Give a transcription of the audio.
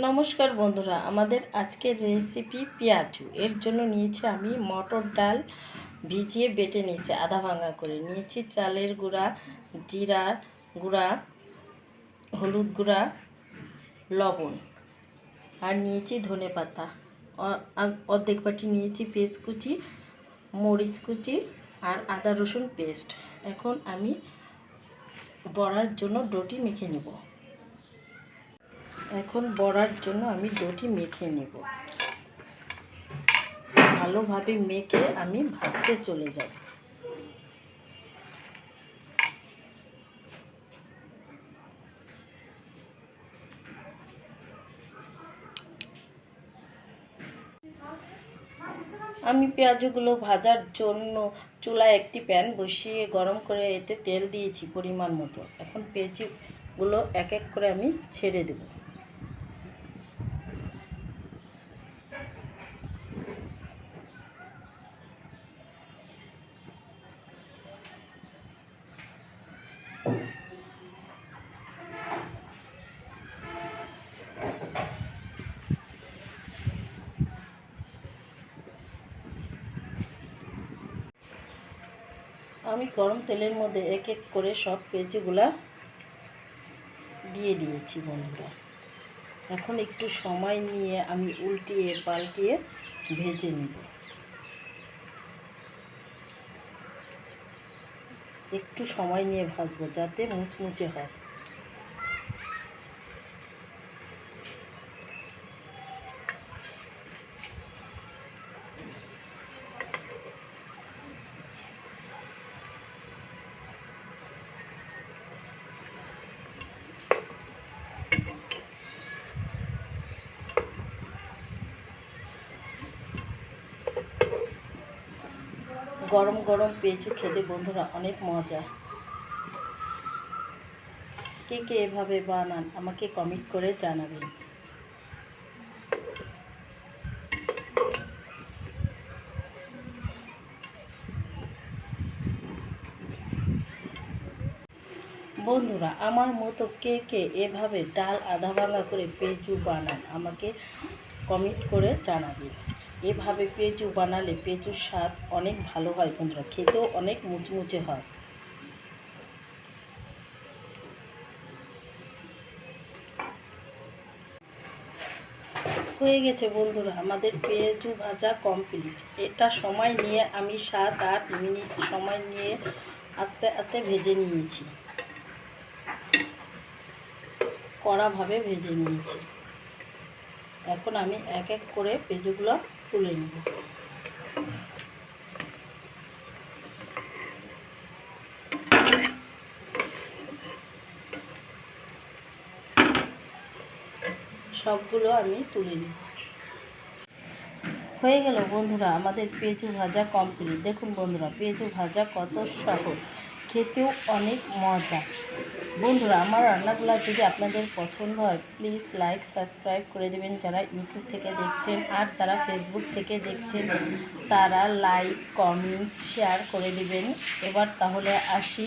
নমস্কার বন্ধুরা, আমাদের আজকের রেসিপি পেঁয়াজু। এর জন্য নিয়েছি আমি মটর ডাল ভিজিয়ে বেটে নিয়েছি, আধা ভাঙা করে। নিয়েছি চালের গুঁড়া, জিরা গুঁড়া, হলুদ গুঁড়া, লবণ। আর নিয়েছি ধনে পাতা। অর্ধেক বাটি নিয়েছি পেস্ট কুচি, মরিচ কুচি আর আদা রসুন পেস্ট। এখন আমি বড়ার জন্য ডোটি মেখে নেব। এখন বড়ার জন্য আমি ডোটি মেখে নেব। ভালোভাবে মেখে আমি ভাজতে চলে যাই আমি পেঁয়াজগুলো ভাজার জন্য চুলায় একটি প্যান বসিয়ে গরম করে এতে তেল দিয়েছি পরিমাণ মতো। এখন পেঁয়াজগুলো এক এক করে আমি ছেড়ে দেবো। আমি গরম তেলের মধ্যে এক এক করে সব পেঁয়াজিগুলা দিয়ে দিয়েছি বন্ধুরা। এখন একটু সময় নিয়ে আমি উল্টিয়ে পাল্টিয়ে ভেজে নেব। একটু সময় নিয়ে ভাজবো যাতে মুচমুচে হয়। গরম গরম পেঁচু খেতে বন্ধুরা, অনেক মজা। কে কে এভাবে বানান, আমাকে কমেন্ট করে জানাবেন। বন্ধুরা, আমার মতো কে কে এভাবে ডাল আধা ভাঙা করে পেঁচু বানান, আমাকে কমেন্ট করে জানাবেন। এভাবে পেঁচু বানালে পেঁচুর স্বাদ অনেক ভালো হয় বন্ধুরা, খেতেও অনেক মুচমুচে হয়। হয়ে গেছে বন্ধুরা, আমাদের পেঁয়াজু ভাজা কমপ্লিট এটা সময় নিয়ে আমি সাত আট মিনিট সময় নিয়ে আস্তে আস্তে ভেজে নিয়েছি। কড়াভাবে ভেজে নিয়েছি। এখন আমি এক এক করে পেঁজুগুলো তুলে নেব সবগুলো আমি তুলে নিব হয়ে গেল বন্ধুরা, আমাদের পেঁচু ভাজা কমপ্লিট দেখুন বন্ধুরা পেঁচু ভাজা কত সহজ। খেতেও অনেক মজা। বন্ধুরা, আমার রান্নাগুলো যদি আপনাদের পছন্দ হয় প্লিজ লাইক সাবস্ক্রাইব করে দেবেন যারা ইউটিউব থেকে দেখছেন আর যারা ফেসবুক থেকে দেখছেন, তারা লাইক কমেন্টস শেয়ার করে দেবেন। এবার তাহলে আসি।